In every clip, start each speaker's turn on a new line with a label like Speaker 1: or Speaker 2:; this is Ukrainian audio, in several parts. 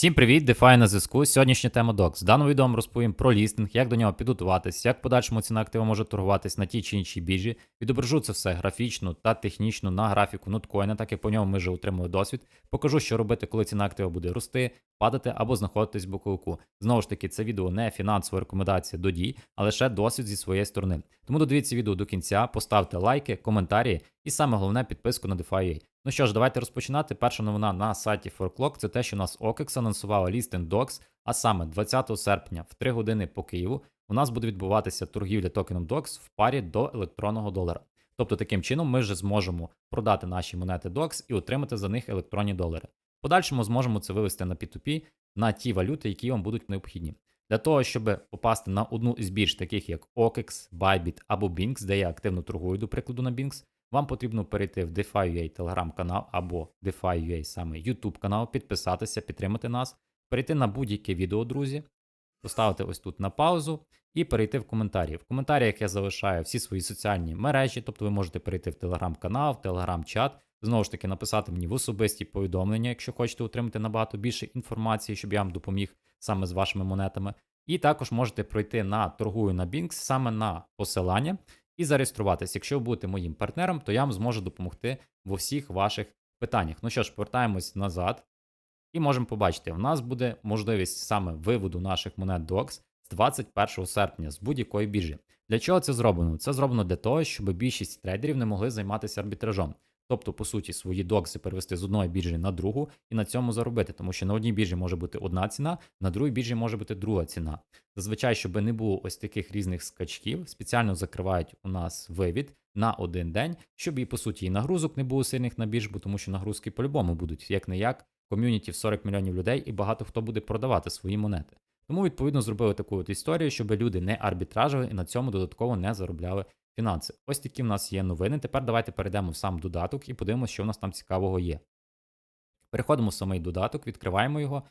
Speaker 1: Всім привіт, DeFi на зв'язку. Сьогоднішня тема DOX. В даному відео розповім про лістинг, як до нього підготуватись, як в подальшому ціна актива може торгуватись на тій чи іншій біржі. Відображу це все графічно та технічно на графіку ноткоїна, так як по ньому ми вже отримали досвід. Покажу, що робити, коли ціна актива буде рости, падати або знаходитись в боковику. Знову ж таки, це відео не фінансова рекомендація до дій, а лише досвід зі своєї сторони. Тому додивіться відео до кінця, поставте лайки, коментарі і саме головне підписку на DeFi. Ну що ж, давайте розпочинати. Перша новина на сайті ForClock це те, що у нас OKEX анонсувала лістинг DOX, а саме 20 серпня в 3 години по Києву у нас буде відбуватися торгівля токеном DOX в парі до електронного долара. Тобто таким чином ми вже зможемо продати наші монети DOX і отримати за них електронні долари. В подальшому зможемо це вивести на P2P на ті валюти, які вам будуть необхідні. Для того, щоб попасти на одну із бірж, таких як OKEX, Bybit або Binx, де я активно торгую, до прикладу, на Binx, вам потрібно перейти в DeFi.ua телеграм-канал або DeFi.ua саме YouTube канал, підписатися, підтримати нас, перейти на будь-яке відео, друзі, поставити ось тут на паузу і перейти в коментарі. В коментарях я залишаю всі свої соціальні мережі, тобто ви можете перейти в телеграм-канал, в телеграм-чат, знову ж таки, написати мені в особисті повідомлення, якщо хочете отримати набагато більше інформації, щоб я вам допоміг саме з вашими монетами. І також можете пройти на торгую на Binx саме на посилання і зареєструватися. Якщо ви будете моїм партнером, то я вам зможу допомогти в усіх ваших питаннях. Ну що ж, повертаємось назад. І можемо побачити, в нас буде можливість саме виводу наших монет DOX з 21 серпня з будь-якої біржі. Для чого це зроблено? Це зроблено для того, щоб більшість трейдерів не могли займатися арбітражом. Тобто, по суті, свої докси перевести з одної біржі на другу і на цьому заробити, тому що на одній біржі може бути одна ціна, на другій біржі може бути друга ціна. Зазвичай, щоб не було ось таких різних скачків, спеціально закривають у нас вивід на один день, щоб і по суті і нагрузок не було сильних на біржбу, тому що нагрузки по-любому будуть, як не як, ком'юніті в 40 мільйонів людей, і багато хто буде продавати свої монети. Тому, відповідно, зробили таку от історію, щоб люди не арбітражили і на цьому додатково не заробляли фінанси. Ось такі в нас є новини. Тепер давайте перейдемо в сам додаток і подивимося, що в нас там цікавого є. Переходимо в самий додаток, відкриваємо його.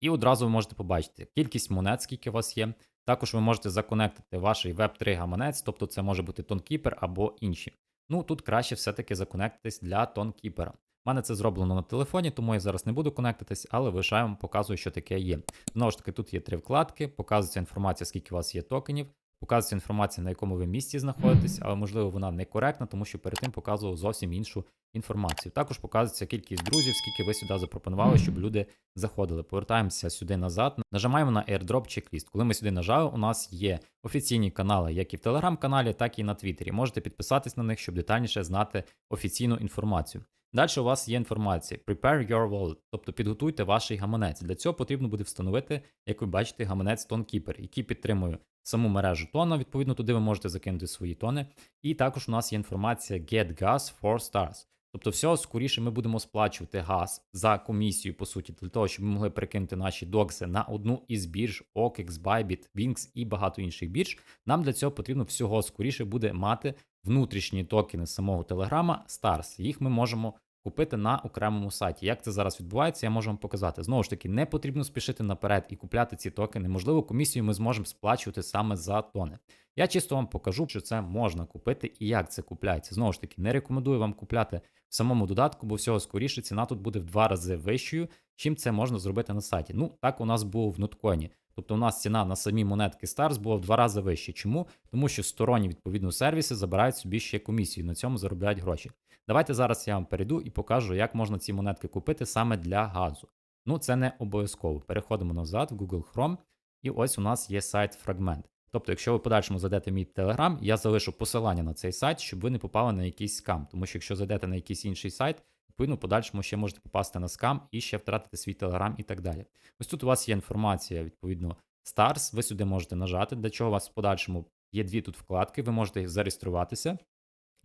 Speaker 1: І одразу ви можете побачити кількість монет, скільки у вас є. Також ви можете законектити ваш Web3 гаманець, тобто це може бути TonKeeper або інші. Ну тут краще все-таки законектитись для TonKeeper. У мене це зроблено на телефоні, тому я зараз не буду конектитись, але лише вам показую, що таке є. Знову ж таки, тут є три вкладки, показується інформація, скільки у вас є токенів, показується інформація, на якому ви місці знаходитесь, але можливо вона некоректна, тому що перед тим показував зовсім іншу інформацію. Також показується кількість друзів, скільки ви сюди запропонували, щоб люди заходили. Повертаємося сюди назад. Нажимаємо на airdrop чек-ліст. Коли ми сюди нажали, у нас є офіційні канали, як і в телеграм-каналі, так і на Твіттері. Можете підписатись на них, щоб детальніше знати офіційну інформацію. Далі у вас є інформація Prepare your wallet, тобто підготуйте ваш гаманець. Для цього потрібно буде встановити, як ви бачите, гаманець TonKeeper, який підтримує саму мережу тона. Відповідно, туди ви можете закинути свої тони. І також у нас є інформація Get Gas 4 Stars. Тобто, всього скоріше ми будемо сплачувати газ за комісію, по суті, для того, щоб ми могли перекинути наші докси на одну із бірж, OKEX, Bybit, Binx і багато інших бірж. Нам для цього потрібно всього скоріше буде мати внутрішні токени самого Телеграма Stars. Їх ми можемо купити на окремому сайті. Як це зараз відбувається, я можу вам показати. Знову ж таки, не потрібно спішити наперед і купляти ці токени. Можливо, комісію ми зможемо сплачувати саме за тони. Я чисто вам покажу, що це можна купити і як це купляється. Знову ж таки, не рекомендую вам купляти в самому додатку, бо всього скоріше ціна тут буде в два рази вищою, чим це можна зробити на сайті. Ну, так у нас було в ноткоїні. Тобто у нас ціна на самі монетки Stars була в два рази вища. Чому? Тому що сторонні відповідно сервіси забирають собі ще комісію, на цьому заробляють гроші. Давайте зараз я вам перейду і покажу, як можна ці монетки купити саме для газу. Ну, це не обов'язково. Переходимо назад в Google Chrome, і ось у нас є сайт Fragment. Тобто, якщо ви подальшому зайдете в мій Telegram, я залишу посилання на цей сайт, щоб ви не попали на якийсь скам. Тому що якщо зайдете на якийсь інший сайт, відповідно, подальшому ще можете попасти на скам і ще втратити свій Telegram і так далі. Ось тут у вас є інформація, відповідно, Stars, ви сюди можете нажати, для чого у вас в подальшому є дві тут вкладки, ви можете зареєструватися.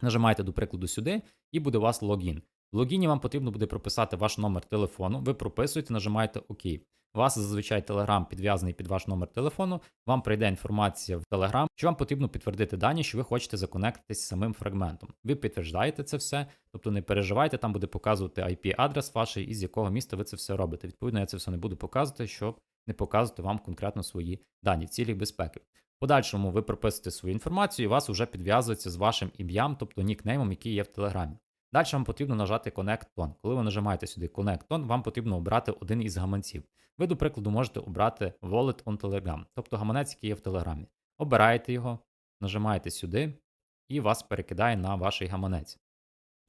Speaker 1: Нажимаєте, до прикладу, сюди, і буде у вас логін. В логіні вам потрібно буде прописати ваш номер телефону. Ви прописуєте, нажимаєте ОК. У вас зазвичай Telegram підв'язаний під ваш номер телефону, вам прийде інформація в Telegram, що вам потрібно підтвердити дані, що ви хочете законектитись з самим фрагментом. Ви підтверждаєте це все, тобто не переживайте, там буде показувати IP-адрес ваш і з якого міста ви це все робите. Відповідно, я це все не буду показувати, щоб не показувати вам конкретно свої дані в цілях безпеки. Подальшому ви прописуєте свою інформацію, і вас вже підв'язується з вашим ім'ям, тобто нікнеймом, який є в Телеграмі. Далі вам потрібно нажати Connect Tone. Коли ви нажимаєте сюди Connect Tone, вам потрібно обрати один із гаманців. Ви, до прикладу, можете обрати Wallet on Telegram, тобто гаманець, який є в Телеграмі. Обираєте його, нажимаєте сюди, і вас перекидає на ваш гаманець.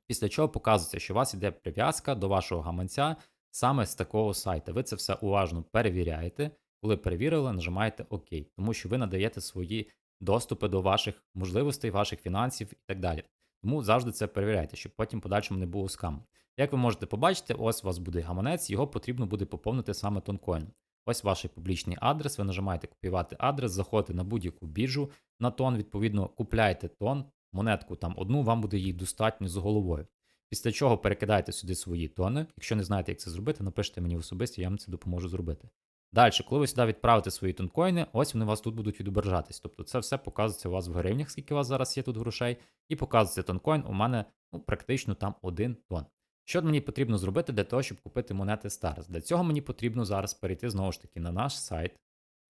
Speaker 1: Після чого показується, що у вас йде прив'язка до вашого гаманця саме з такого сайту. Ви це все уважно перевіряєте. Коли перевірили, нажимаєте ОК, тому що ви надаєте свої доступи до ваших можливостей, ваших фінансів і так далі. Тому завжди це перевіряйте, щоб потім подальшому не було скаму. Як ви можете побачити, ось у вас буде гаманець, його потрібно буде поповнити саме тонкоін. Ось ваш публічний адрес, ви нажимаєте копіювати адрес, заходите на будь-яку біржу на тон, відповідно, купляєте тон, монетку там одну, вам буде її достатньо з головою. Після чого перекидаєте сюди свої тони. Якщо не знаєте, як це зробити, напишіть мені в особисті, я вам це допоможу зробити. Далі, коли ви сюди відправите свої тонкоїни, ось вони у вас тут будуть відображатись. Тобто це все показується у вас в гривнях, скільки у вас зараз є тут грошей, і показується тонкоін. У мене ну, практично там один тон. Що мені потрібно зробити для того, щоб купити монети Stars? Для цього мені потрібно зараз перейти знову ж таки на наш сайт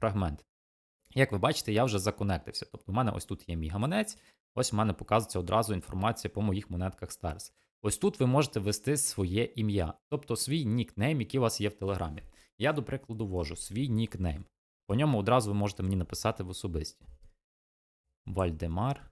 Speaker 1: фрагмент. Як ви бачите, я вже законектився. Тобто, у мене ось тут є мій гаманець, ось у мене показується одразу інформація по моїх монетках Stars. Ось тут ви можете ввести своє ім'я, тобто свій нікнейм, який у вас є в Телеграмі. Я, до прикладу, ввожу свій нікнейм. По ньому одразу ви можете мені написати в особисті. Вальдемар.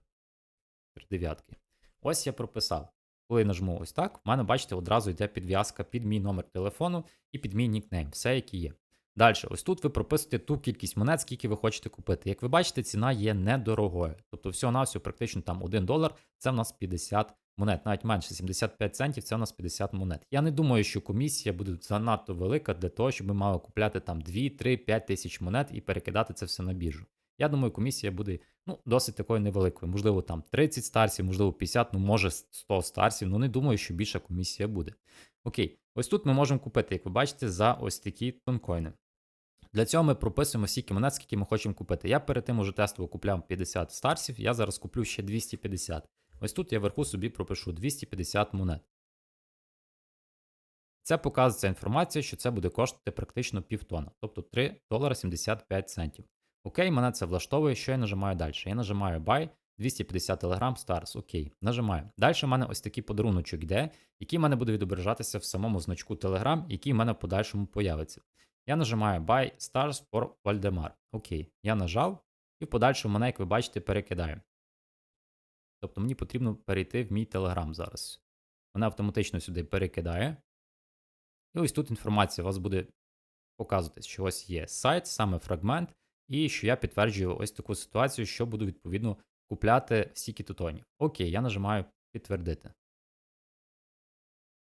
Speaker 1: дев'ятки. Ось я прописав. Коли я нажму ось так, в мене, бачите, одразу йде підв'язка під мій номер телефону і під мій нікнейм, все, який є. Далі, ось тут ви прописуєте ту кількість монет, скільки ви хочете купити. Як ви бачите, ціна є недорогою. Тобто, всього на всього практично там 1 долар, це в нас 50 монет, навіть менше 75 центів, це у нас 50 монет. Я не думаю, що комісія буде занадто велика для того, щоб ми мали купляти там 2, 3, 5 тисяч монет і перекидати це все на біржу. Я думаю, комісія буде ну, досить такою невеликою. Можливо, там 30 старсів, можливо, 50, ну може 100 старсів. Ну не думаю, що більша комісія буде. Окей, ось тут ми можемо купити, як ви бачите, за ось такі тонкоїни. Для цього ми прописуємо стільки монет, скільки ми хочемо купити. Я перед тим уже тестово купляв 50 старсів, я зараз куплю ще 250. Ось тут я вверху собі пропишу 250 монет. Це показується інформація, що це буде коштувати практично півтона, тобто 3 долара 75 центів. Окей, мене це влаштовує, що я нажимаю далі. Я нажимаю Buy 250 Telegram Stars. Окей, нажимаю. Далі в мене ось такий подаруночок йде, який в мене буде відображатися в самому значку Telegram, який в мене в подальшому появиться. Я нажимаю Buy Stars for Valdemar. Окей, я нажав, і в подальшому мене, як ви бачите, перекидаю. Тобто мені потрібно перейти в мій Telegram зараз. Вона автоматично сюди перекидає. І ось тут інформація у вас буде показуватись, що ось є сайт, саме фрагмент, і що я підтверджую ось таку ситуацію, що буду відповідно купляти стільки тутонів. Окей, я нажимаю підтвердити.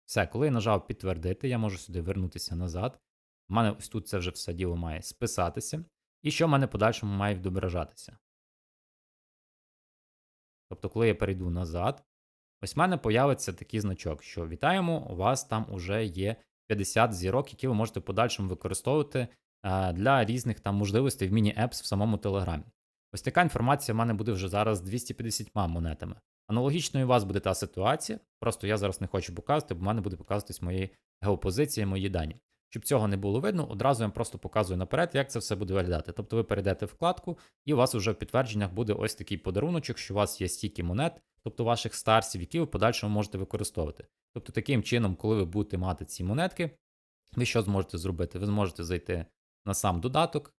Speaker 1: Все, коли я нажав підтвердити, я можу сюди вернутися назад. У мене ось тут це вже все діло має списатися. І що в мене подальшому має відображатися? Тобто, коли я перейду назад, ось в мене появиться такий значок, що вітаємо, у вас там вже є 50 зірок, які ви можете в подальшому використовувати для різних там можливостей в міні-епс в самому Телеграмі. Ось така інформація в мене буде вже зараз з 250 монетами. Аналогічно і у вас буде та ситуація, просто я зараз не хочу показувати, бо в мене буде показуватись мої геопозиції, мої дані. Щоб цього не було видно, одразу я вам просто показую наперед, як це все буде виглядати. Тобто ви перейдете вкладку, і у вас вже в підтвердженнях буде ось такий подаруночок, що у вас є стільки монет, тобто ваших старсів, які ви подальшому можете використовувати. Тобто, таким чином, коли ви будете мати ці монетки, ви що зможете зробити? Ви зможете зайти на сам додаток.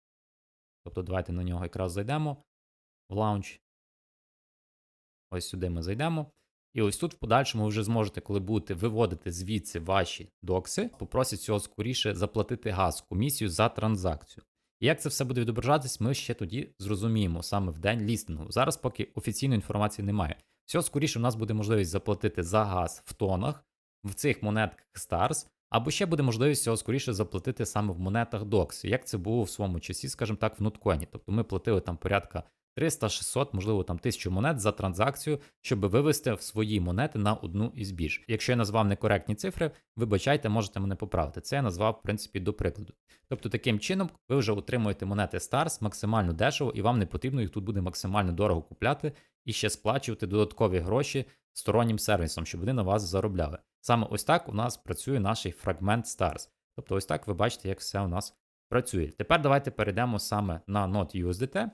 Speaker 1: Тобто, давайте на нього якраз зайдемо в лаунч. Ось сюди ми зайдемо. І ось тут в подальшому ви вже зможете, коли будете виводити звідси ваші докси, попросять цього скоріше заплатити газ, комісію за транзакцію. І як це все буде відображатись, ми ще тоді зрозуміємо саме в день лістингу. Зараз поки офіційної інформації немає. Всього скоріше у нас буде можливість заплатити за газ в тонах в цих монетках Stars, або ще буде можливість цього скоріше заплатити саме в монетах DOX, як це було в своєму часі, скажімо так, в ноткоїні. Тобто ми платили там порядка 300, 600, можливо, там 1000 монет за транзакцію, щоб вивести в свої монети на одну із бірж. Якщо я назвав некоректні цифри, вибачайте, можете мене поправити. Це я назвав, в принципі, до прикладу. Тобто, таким чином, ви вже отримуєте монети Stars максимально дешево, і вам не потрібно їх тут буде максимально дорого купляти і ще сплачувати додаткові гроші стороннім сервісом, щоб вони на вас заробляли. Саме ось так у нас працює наш фрагмент Stars. Тобто, ось так ви бачите, як все у нас працює. Тепер давайте перейдемо саме на Not USDT.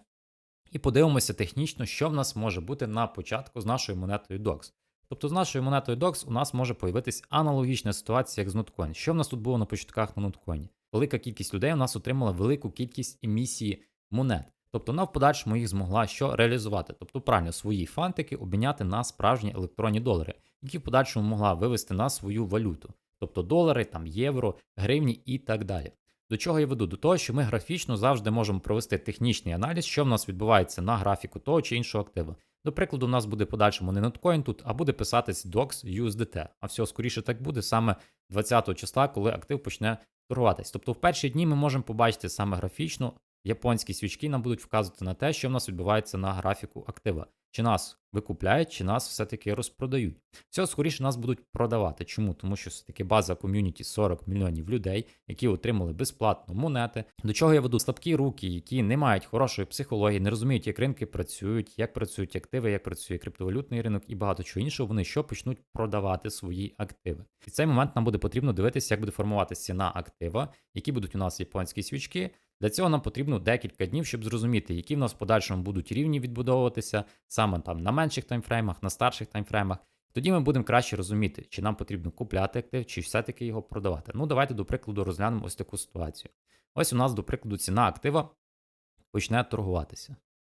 Speaker 1: І подивимося технічно, що в нас може бути на початку з нашою монетою DOX. Тобто з нашою монетою DOX у нас може появитись аналогічна ситуація, як з Notcoin. Що в нас тут було на початках на Notcoin? Велика кількість людей у нас отримала велику кількість емісії монет. Тобто вона в подальшому їх змогла що реалізувати, тобто правильно свої фантики обміняти на справжні електронні долари, які в подальшому могла вивести на свою валюту, тобто долари, там євро, гривні і так далі. До чого я веду? До того, що ми графічно завжди можемо провести технічний аналіз, що в нас відбувається на графіку того чи іншого активу. До прикладу, у нас буде подальшому не Notcoin тут, а буде писатись DOX USDT. А все скоріше так буде саме 20 числа, коли актив почне торгуватись. Тобто в перші дні ми можемо побачити саме графічно японські свічки нам будуть вказувати на те, що в нас відбувається на графіку актива. Чи нас викупляють, чи нас все-таки розпродають. Всього скоріше нас будуть продавати. Чому? Тому що все-таки база ком'юніті 40 мільйонів людей, які отримали безплатно монети. До чого я веду слабкі руки, які не мають хорошої психології, не розуміють, як ринки працюють, як працюють активи, як працює криптовалютний ринок і багато чого іншого. Вони що почнуть продавати свої активи. І в цей момент нам буде потрібно дивитися, як буде формуватися ціна актива, які будуть у нас японські свічки. Для цього нам потрібно декілька днів, щоб зрозуміти, які в нас в подальшому будуть рівні відбудовуватися саме там на менших таймфреймах, на старших таймфреймах. Тоді ми будемо краще розуміти, чи нам потрібно купляти актив, чи все-таки його продавати. Ну, давайте, до прикладу, розглянемо ось таку ситуацію. Ось у нас, до прикладу, ціна актива почне торгуватися.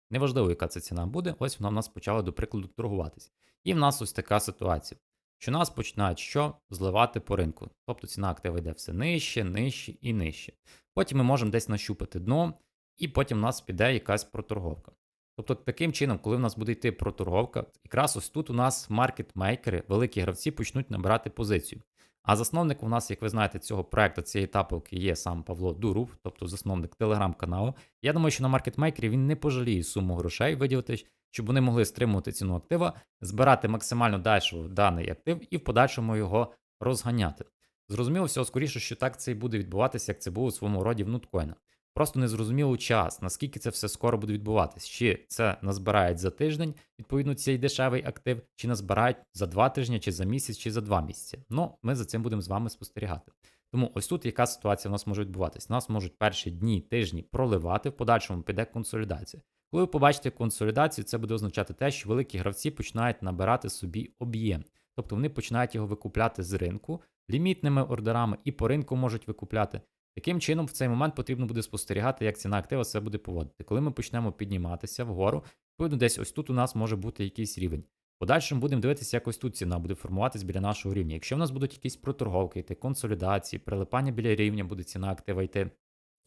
Speaker 1: Неважливо, яка це ціна буде, ось вона в нас почала, до прикладу, торгуватися. І в нас ось така ситуація, що нас починають що? Зливати по ринку. Тобто ціна актива йде все нижче, нижче і нижче. Потім ми можемо десь нащупати дно, і потім в нас піде якась проторговка. Тобто, таким чином, коли в нас буде йти проторговка, якраз ось тут у нас маркетмейкери, великі гравці почнуть набирати позицію. А засновник у нас, як ви знаєте, цього проекту, цієї етапи є сам Павло Дуров, тобто засновник телеграм-каналу. Я думаю, що на маркетмейкері він не пожаліє суму грошей виділити, щоб вони могли стримувати ціну актива, збирати максимально дешево даний актив і в подальшому його розганяти. Зрозуміло, всього скоріше, що так це і буде відбуватися, як це було у своєму роді в ноткоїна. Просто незрозуміло час, наскільки це все скоро буде відбуватись. Чи це назбирають за тиждень, відповідно, цей дешевий актив, чи назбирають за два тижні, чи за місяць, чи за два місяці. Ну, ми за цим будемо з вами спостерігати. Тому ось тут яка ситуація у нас може відбуватись. Нас можуть перші дні, тижні проливати, в подальшому піде консолідація. Коли ви побачите консолідацію, це буде означати те, що великі гравці починають набирати собі об'єм. Тобто вони починають його викупляти з ринку лімітними ордерами і по ринку можуть викупляти. Таким чином, в цей момент потрібно буде спостерігати, як ціна актива себе буде поводити. Коли ми почнемо підніматися вгору, відповідно, десь ось тут у нас може бути якийсь рівень. Подальшому будемо дивитися, як ось тут ціна буде формуватись біля нашого рівня. Якщо в нас будуть якісь проторговки, йти, консолідації, прилипання біля рівня, буде ціна актива йти,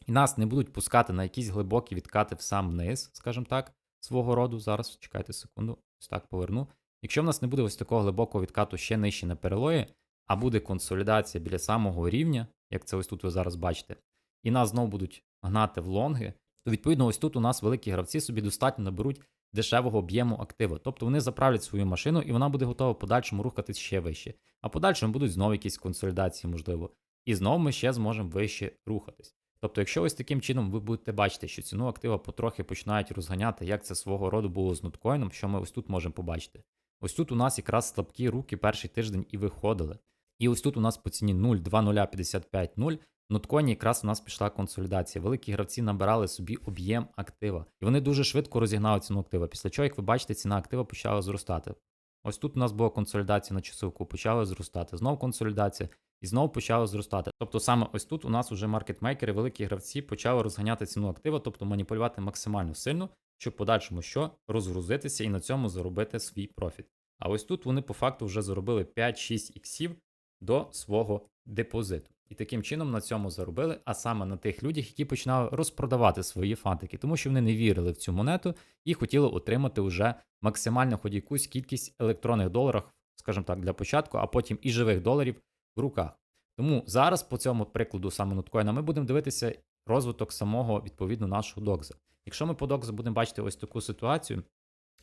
Speaker 1: і нас не будуть пускати на якісь глибокі відкати в сам низ, скажімо так, свого роду. Зараз чекайте секунду, ось так поверну. Якщо в нас не буде ось такого глибокого відкату ще нижче на перелої, а буде консолідація біля самого рівня, як це ось тут ви зараз бачите, і нас знову будуть гнати в лонги, то відповідно ось тут у нас великі гравці собі достатньо наберуть дешевого об'єму активу. Тобто вони заправлять свою машину і вона буде готова подальшому рухатись ще вище. А подальшому будуть знову якісь консолідації, можливо. І знову ми ще зможемо вище рухатись. Тобто, якщо ось таким чином ви будете бачити, що ціну актива потрохи починають розганяти, як це свого роду було з ноткоїном, що ми ось тут можемо побачити. Ось тут у нас якраз слабкі руки перший тиждень і виходили. І ось тут у нас по ціні 0,2055,0 в нотконі якраз у нас пішла консолідація. Великі гравці набирали собі об'єм актива. І вони дуже швидко розігнали ціну актива. Після чого, як ви бачите, ціна актива почала зростати. Ось тут у нас була консолідація на часовку, почала зростати. Знову консолідація і знову почала зростати. Тобто саме ось тут у нас уже маркетмейкери, великі гравці почали розганяти ціну актива, тобто маніпулювати максимально сильно, щоб подальшому що розгрузитися і на цьому заробити свій профіт. А ось тут вони по факту вже заробили 5-6 іксів до свого депозиту. І таким чином на цьому заробили, а саме на тих людях, які починали розпродавати свої фантики, тому що вони не вірили в цю монету і хотіли отримати вже максимально хоч якусь кількість електронних доларів, скажімо так, для початку, а потім і живих доларів в руках. Тому зараз по цьому прикладу саме ноткоїна ми будемо дивитися розвиток самого відповідно нашого докза. Якщо ми по докзу будемо бачити ось таку ситуацію,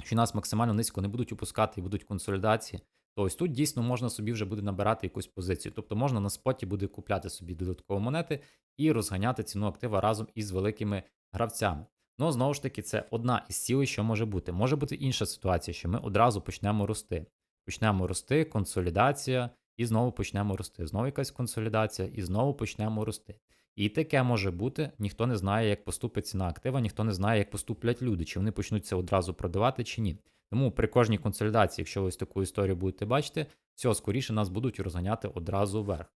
Speaker 1: що нас максимально низько не будуть опускати і будуть консолідації, то ось тут дійсно можна собі вже буде набирати якусь позицію. Тобто можна на споті буде купляти собі додаткові монети і розганяти ціну актива разом із великими гравцями. Ну, знову ж таки, це одна із цілей, що може бути. Може бути інша ситуація, що ми одразу почнемо рости. Почнемо рости, консолідація, і знову почнемо рости. Знову якась консолідація, і знову почнемо рости. І таке може бути, ніхто не знає, як поступить ціна актива, ніхто не знає, як поступлять люди, чи вони почнуть це одразу продавати, чи ні. Тому при кожній консолідації, якщо ви ось таку історію будете бачити, всього скоріше нас будуть розганяти одразу вверх.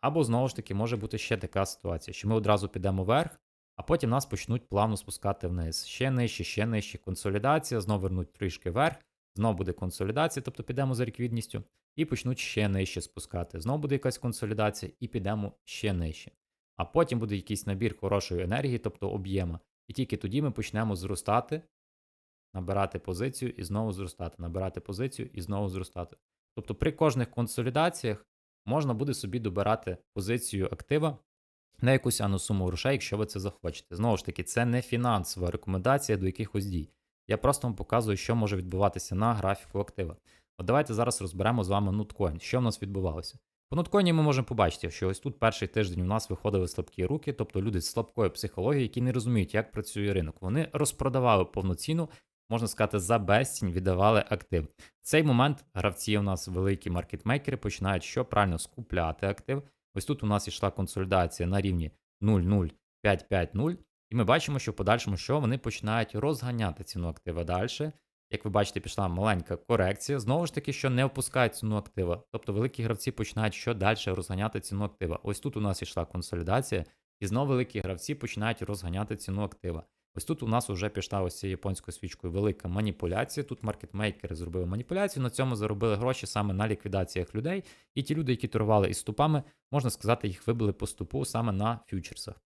Speaker 1: Або знову ж таки може бути ще така ситуація, що ми одразу підемо вверх, а потім нас почнуть плавно спускати вниз. Ще нижче, ще нижче. Консолідація, знову вернуть трішки вверх, знову буде консолідація, тобто підемо за ліквідністю, і почнуть ще нижче спускати. Знову буде якась консолідація, і підемо ще нижче. А потім буде якийсь набір хорошої енергії, тобто об'єма. І тільки тоді ми почнемо зростати, набирати позицію і знову зростати, набирати позицію і знову зростати. Тобто при кожних консолідаціях можна буде собі добирати позицію актива на якусь ану суму грошей, якщо ви це захочете. Знову ж таки, це не фінансова рекомендація до якихось дій. Я просто вам показую, що може відбуватися на графіку актива. От давайте зараз розберемо з вами ноткоін. Що в нас відбувалося? По ноткоїні ми можемо побачити, що ось тут перший тиждень у нас виходили слабкі руки, тобто люди з слабкою психологією, які не розуміють, як працює ринок. Вони розпродавали повноцінну, можна сказати, за безцінь віддавали актив. В цей момент гравці у нас великі маркетмейкери починають що правильно скупляти актив. Ось тут у нас йшла консолідація на рівні 0,0550, і ми бачимо, що в подальшому що вони починають розганяти ціну актива далі. Як ви бачите, пішла маленька корекція. Знову ж таки, що не опускають ціну актива. Тобто великі гравці починають що далі розганяти ціну актива. Ось тут у нас йшла консолідація, і знову великі гравці починають розганяти ціну актива. Ось тут у нас вже пішла ось цією японською свічкою велика маніпуляція. Тут маркетмейкери зробили маніпуляцію, на цьому заробили гроші саме на ліквідаціях людей. І ті люди, які торгували із ступами, можна сказати, їх вибили по ступу саме на фьючерсах.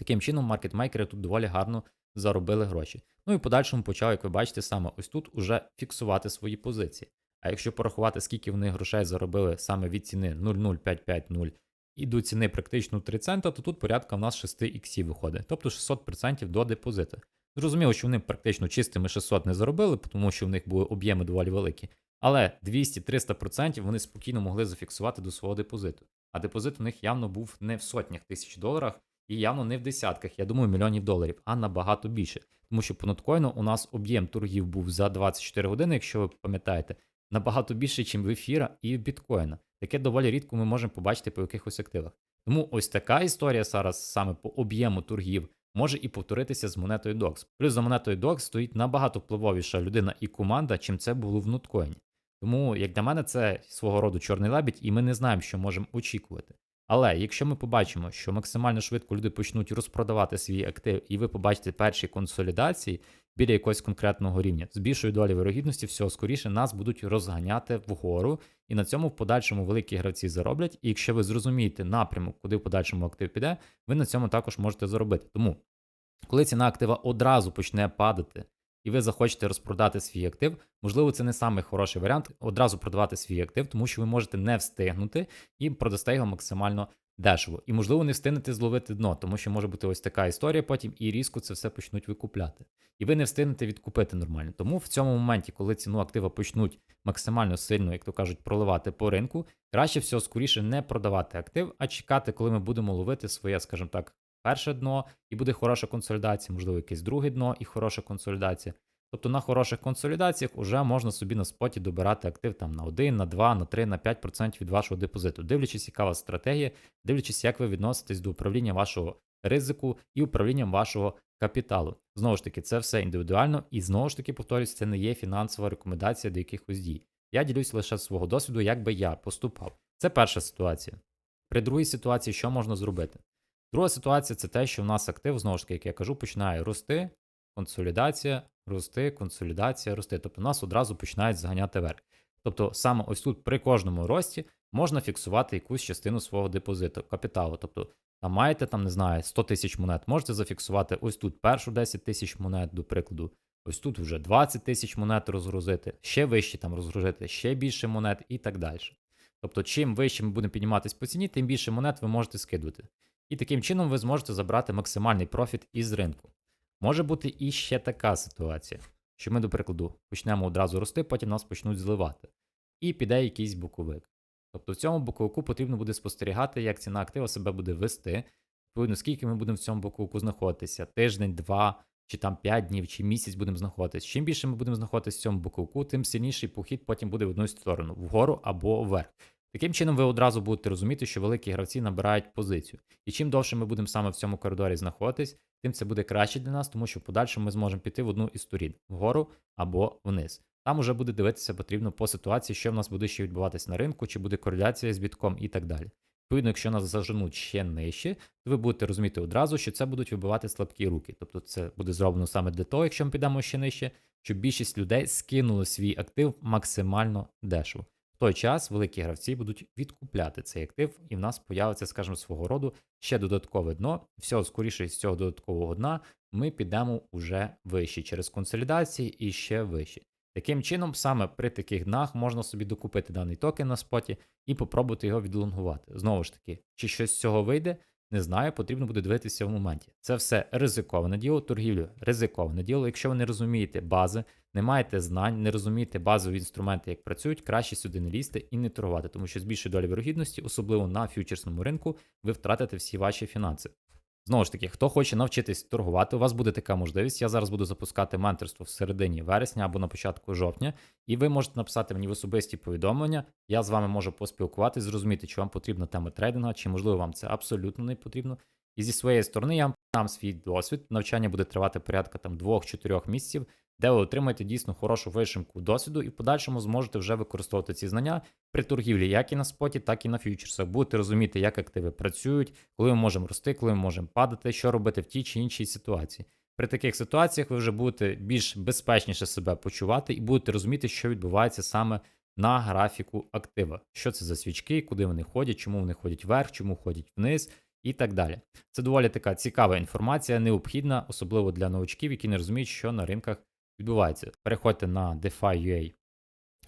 Speaker 1: Таким чином, маркетмейкери тут доволі гарно заробили гроші. Ну і в подальшому почав, як ви бачите, саме ось тут уже фіксувати свої позиції. А якщо порахувати, скільки вони грошей заробили саме від ціни 0,0550 і до ціни практично 3 цента, то тут порядка в нас 6 іксів виходить, тобто 600% до депозиту. Зрозуміло, що вони практично чистими 600 не заробили, тому що в них були об'єми доволі великі. Але 200-300% вони спокійно могли зафіксувати до свого депозиту. А депозит у них явно був не в сотнях тисяч доларах і явно не в десятках, я думаю, мільйонів доларів, а набагато більше. Тому що по ноткоїну у нас об'єм торгів був за 24 години, якщо ви пам'ятаєте, набагато більше, ніж в ефіра і в біткоїна. Таке доволі рідко ми можемо побачити по якихось активах. Тому ось така історія зараз саме по об'єму торгів може і повторитися з монетою DOX. Плюс за монетою DOX стоїть набагато впливовіша людина і команда, чим це було в ноткоїні. Тому, як для мене, це свого роду чорний лебідь, і ми не знаємо, що можемо очікувати. Але якщо ми побачимо, що максимально швидко люди почнуть розпродавати свій актив, і ви побачите перші консолідації біля якогось конкретного рівня, з більшою долі вирогідності, всього скоріше нас будуть розганяти вгору, і на цьому в подальшому великі гравці зароблять. І якщо ви зрозумієте напрямок, куди в подальшому актив піде, ви на цьому також можете заробити. Тому, коли ціна актива одразу почне падати, і ви захочете розпродати свій актив, можливо, це не самий хороший варіант одразу продавати свій актив, тому що ви можете не встигнути і продасте його максимально дешево. І, можливо, не встигнете зловити дно, тому що може бути ось така історія потім, і різко це все почнуть викупляти. І ви не встигнете відкупити нормально. Тому в цьому моменті, коли ціну актива почнуть максимально сильно, як то кажуть, проливати по ринку, краще всього скоріше не продавати актив, а чекати, коли ми будемо ловити своє, скажімо так, перше дно, і буде хороша консолідація, можливо, якесь друге дно і хороша консолідація. Тобто на хороших консолідаціях вже можна собі на споті добирати актив там на 1, на 2, на 3, на 5% від вашого депозиту, дивлячись, яка у вас стратегія, дивлячись, як ви відноситесь до управління вашого ризику і управління вашого капіталу. Знову ж таки, це все індивідуально і знову ж таки, повторюсь, це не є фінансова рекомендація до якихось дій. Я ділюсь лише свого досвіду, як би я поступав. Це перша ситуація. При другій ситуації, що можна зробити? Друга ситуація це те, що в нас актив, знову ж таки, як я кажу, починає рости, консолідація, рости, консолідація, рости. Тобто нас одразу починають заганяти вверх. Тобто, саме ось тут при кожному рості можна фіксувати якусь частину свого депозиту, капіталу. Тобто, там маєте, там, не знаю, 100 тисяч монет, можете зафіксувати ось тут першу 10 тисяч монет, до прикладу. Ось тут вже 20 тисяч монет розгрузити, ще вище там розгрузити, ще більше монет і так далі. Тобто, чим вище ми будемо підніматися по ціні, тим більше монет ви можете скидувати. І таким чином ви зможете забрати максимальний профіт із ринку. Може бути і ще така ситуація, що ми, до прикладу, почнемо одразу рости, потім нас почнуть зливати. І піде якийсь боковик. Тобто в цьому боковику потрібно буде спостерігати, як ціна актива себе буде вести. Відповідно, скільки ми будемо в цьому боковику знаходитися: тиждень, два, чи там 5 днів, чи місяць будемо знаходитися. Чим більше ми будемо знаходитися в цьому боковику, тим сильніший похід потім буде в одну сторону, вгору або вверх. Таким чином, ви одразу будете розуміти, що великі гравці набирають позицію. І чим довше ми будемо саме в цьому коридорі знаходитись, тим це буде краще для нас, тому що в подальшому ми зможемо піти в одну із сторін вгору або вниз. Там уже буде дивитися потрібно по ситуації, що в нас буде ще відбуватися на ринку, чи буде кореляція з бітком і так далі. Відповідно, якщо нас заженуть ще нижче, то ви будете розуміти одразу, що це будуть вибивати слабкі руки. Тобто це буде зроблено саме для того, якщо ми підемо ще нижче, щоб більшість людей скинули свій актив максимально дешево. Той час великі гравці будуть відкупляти цей актив, і в нас появиться, скажімо, свого роду ще додаткове дно. Всього скоріше з цього додаткового дна ми підемо уже вище через консолідації і ще вище. Таким чином, саме при таких днах можна собі докупити даний токен на споті і попробувати його відлонгувати. Знову ж таки, чи щось з цього вийде, не знаю, потрібно буде дивитися в моменті. Це все ризиковане діло, торгівлю ризиковане діло. Якщо ви не розумієте бази, не маєте знань, не розумієте базові інструменти, як працюють, краще сюди не лізти і не торгувати, тому що з більшою долі вирогідності, особливо на фьючерсному ринку, ви втратите всі ваші фінанси. Знову ж таки, хто хоче навчитись торгувати, у вас буде така можливість. Я зараз буду запускати менторство в середині вересня або на початку жовтня, і ви можете написати мені в особисті повідомлення. Я з вами можу поспілкуватися, зрозуміти, чи вам потрібна тема трейдинга, чи можливо вам це абсолютно не потрібно. І зі своєї сторони я вам дам свій досвід. Навчання буде тривати порядка там 2-4 місяців, де ви отримаєте дійсно хорошу вишимку досвіду і в подальшому зможете вже використовувати ці знання при торгівлі як і на споті, так і на фьючерсах. Будете розуміти, як активи працюють, коли ми можемо рости, коли ми можемо падати, що робити в тій чи іншій ситуації. При таких ситуаціях ви вже будете більш безпечніше себе почувати і будете розуміти, що відбувається саме на графіку актива. Що це за свічки, куди вони ходять, чому вони ходять вверх, чому ходять вниз і так далі. Це доволі така цікава інформація, необхідна, особливо для новачків, які не розуміють, що на ринках відбувається. Переходьте на DeFi.ua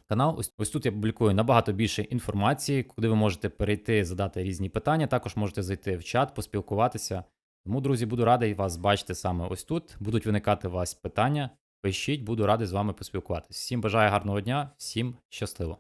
Speaker 1: канал. Ось, ось тут я публікую набагато більше інформації, куди ви можете перейти, задати різні питання. Також можете зайти в чат, поспілкуватися. Тому, друзі, буду радий вас бачити саме ось тут. Будуть виникати у вас питання. Пишіть, буду радий з вами поспілкуватися. Всім бажаю гарного дня, всім щасливо!